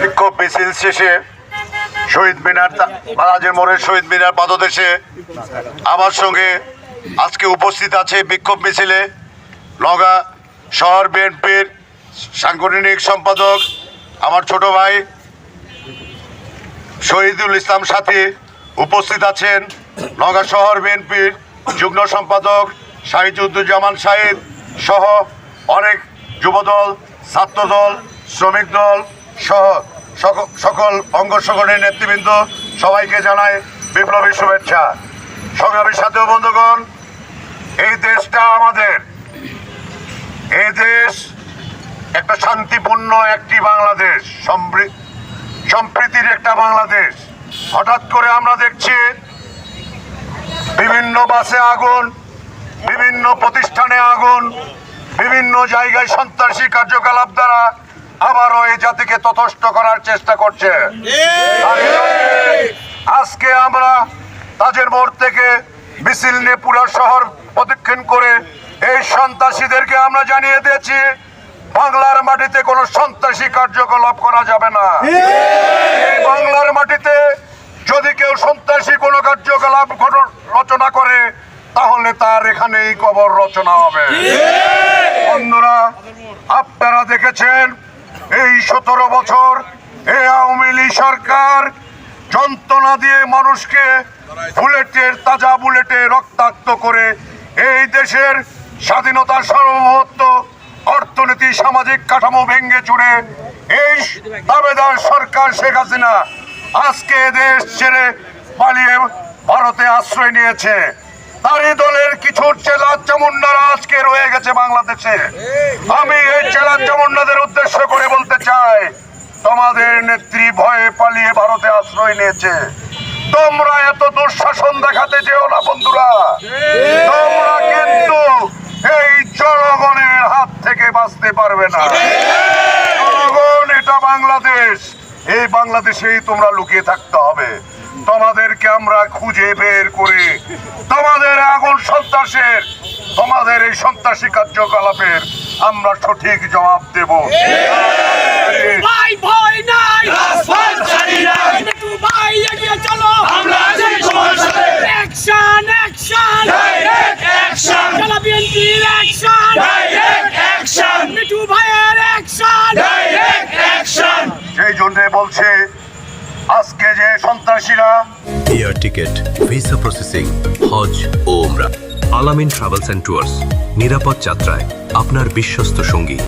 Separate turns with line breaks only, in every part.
বিক্ষোভ মিছিল শেষে শহীদ মিনার বালাজের মোড়ের শহীদ মিনার পাদদেশে আমার সঙ্গে আজকে উপস্থিত আছে বিক্ষোভ মিছিলে নগা শহর বিএনপির সাংগঠনিক সম্পাদক, আমার ছোট ভাই শহীদুল ইসলাম সাথী উপস্থিত আছেন, নগা শহর বিএনপির যুগ্ম সম্পাদক শাহিদুজ্জামান শাহিদ সহ অনেক যুবদল, ছাত্রদল শ্রমিক দল সহ সক- সকল অঙ্গ সংগঠনের নেতৃবৃন্দ সবাইকে জানায় বিপ্লবী শুভেচ্ছা। সংগ্রামী সাথে বন্ধুগণ, এই দেশটা আমাদের। এই দেশ একটা শান্তিপূর্ণ একটি বাংলাদেশ সম্প্রীতির একটা বাংলাদেশ। হঠাৎ করে আমরা দেখছি বিভিন্ন বাসে আগুন, বিভিন্ন প্রতিষ্ঠানে আগুন, বিভিন্ন জায়গায় সন্ত্রাসী কার্যকলাপ দ্বারা আবারও এই জাতিকে তথস্থ করার চেষ্টা করছে। আজকে আমরা তাজের মোড় থেকে মিছিল নিয়ে পুরো শহর প্রদক্ষিণ করে এই সন্ত্রাসীদেরকে আমরা জানিয়ে দিয়েছি, বাংলার মাটিতে কোনো সন্ত্রাসী কার্যকলাপ করা যাবে না। বাংলার মাটিতে যদি কেউ সন্ত্রাসী কোনো কার্যকলাপ রচনা করে, তাহলে তার এখানেই কবর রচনা হবে। বন্ধুরা, আপনারা দেখেছেন এই সতেরো বছর এ আওয়ামী লীগ সরকার যন্ত্রণা দিয়ে মানুষকে বুলেটের, তাজা বুলেটে রক্তাক্ত করে এই দেশের স্বাধীনতা, সার্বভৌমত্ব, অর্থনীতি, সামাজিক কাঠামো ভেঙ্গে চুড়ে এই দাবেদার সরকার শেখ হাসিনা আজকে দেশ ছেড়ে পালিয়ে ভারতে আশ্রয় নিয়েছে। তারই দলের কিছু চেলা চামুন্ডারা আজকে রয়ে গেছে বাংলাদেশে। আমি এই চেলা চামুন্ডাদের উদ্দেশ্য করে বলতে চাই, তোমাদের নেত্রী ভয়ে পালিয়ে ভারতে আশ্রয় নিয়েছে। তোমরা এত দুঃশাসন দেখাতে যেও না, বন্ধুরা। তোমরা কিন্তু এই জনগণের হাত থেকে বাঁচতে পারবে না। জনগণ, এটা বাংলাদেশ। এই বাংলাদেশেই তোমরা লুকিয়ে থাকতে হবে। তোমাদেরকে আমরা খুঁজে বের করে। তোমাদের আগুন সন্ত্রাসের তোমাদের এই সন্ত্রাসী কার্যকলাপের আমরা সঠিক জবাব দেব।
ভাই ভয় নাই।
রাজপথ ছাড়ি নাই।
একটু ভাই এগিয়ে চলো।
আমরা আছি তোমার সাথে
অ্যাকশন অ্যাকশন
ডাইরেক্ট অ্যাকশন
জেলা বিএনপির অ্যাকশন
ডাইরেক্ট অ্যাকশন
মিঠু ভাইয়ের অ্যাকশন
ডাইরেক্ট অ্যাকশন
সেই জন্য বলছে আজকে যে সন্ত্রাসীরা।
এয়ার টিকেট ভিসা প্রসেসিং হজ ও ওমরা আলামিন ট্রাভেলস অ্যান্ড ট্যুরস নিরাপদ যাত্রায় আপনার বিশ্বস্ত সঙ্গী।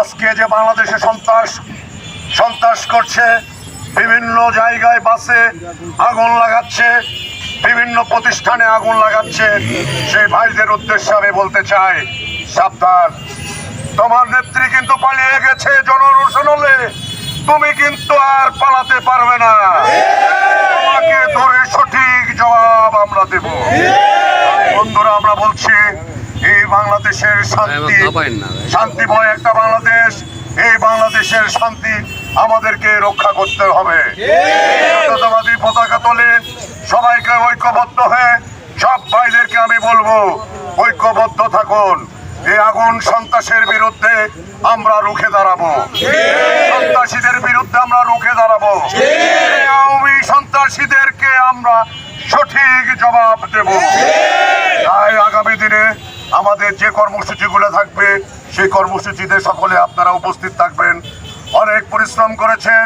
আজকে যে বাংলাদেশে সন্ত্রাস সন্ত্রাস করছে বিভিন্ন জায়গায় বাসে আগুন লাগাচ্ছে বিভিন্ন প্রতিষ্ঠানে আগুন লাগাচ্ছে সেই ভাইদের উদ্দেশ্যে আমি বলতে চাই সাবধান। তোমার নেত্রী কিন্তু পালিয়ে গেছে জনরোষণ হলে তুমি কিন্তু আর পালাতে পারবে না। তোমাকে ধরে সঠিক জবাব আমরা দেব। বন্ধুরা আমরা বলছি এই বাংলাদেশের শান্তি শান্তিময় একটা বাংলাদেশ। এই বাংলাদেশের শান্তি আমাদেরকে রক্ষা করতে হবে। পতাকা তোলে সবাইকে ঐক্যবদ্ধ হয়ে সব ভাইদেরকে আমি বলব ঐক্যবদ্ধ থাকুন। এই আগুন সন্ত্রাসের বিরুদ্ধে আমরা রুখে দাঁড়াবো। সন্ত্রাসীদের বিরুদ্ধে আমরা রুখে দাঁড়াবো। আওয়ামী সন্ত্রাসীদেরকে আমরা সঠিক জবাব দেব। তাই আগামী দিনে আমাদের যে কর্মসূচিগুলো থাকবে, সেই কর্মসূচিতে সকলে আপনারা উপস্থিত থাকবেন। অনেক পরিশ্রম করেছেন।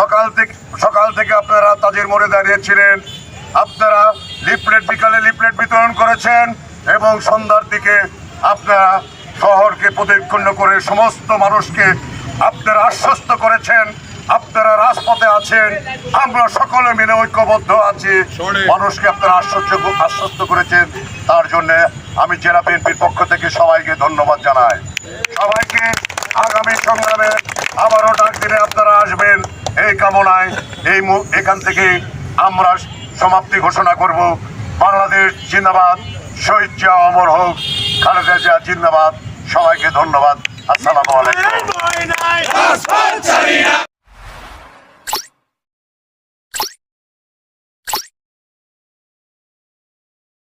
সকাল থেকে সকাল থেকে আপনারা তাজের মোড়ে দাঁড়িয়েছিলেন। আপনারা লিফলেট বিকালে লিফলেট বিতরণ করেছেন এবং সন্ধ্যার দিকে আপনারা শহরকে প্রদক্ষিণ করে সমস্ত মানুষকে আপনারা আশ্বস্ত করেছেন আপনারা রাজপথে আছেন আমরা সকলে মিলে ঐক্যবদ্ধ আছি। মানুষকে আপনারা আশ্বস্ত আশ্বস্ত করেছেন তার জন্য আমি জেলা বিএনপির পক্ষ থেকে সবাইকে ধন্যবাদ জানাই। সবাইকে আগামী সংগ্রামে আবারও ডাক দিলে আপনারা আসবেন এই কামনায়। এই এখান থেকে আমরা সমাপ্তি ঘোষণা করব। বাংলাদেশ জিন্দাবাদ শহীদ জিয়া অমর হোক। খালেদা জিয়া জিন্দাবাদ। সবাইকে ধন্যবাদ। আসসালামু আলাইকুম।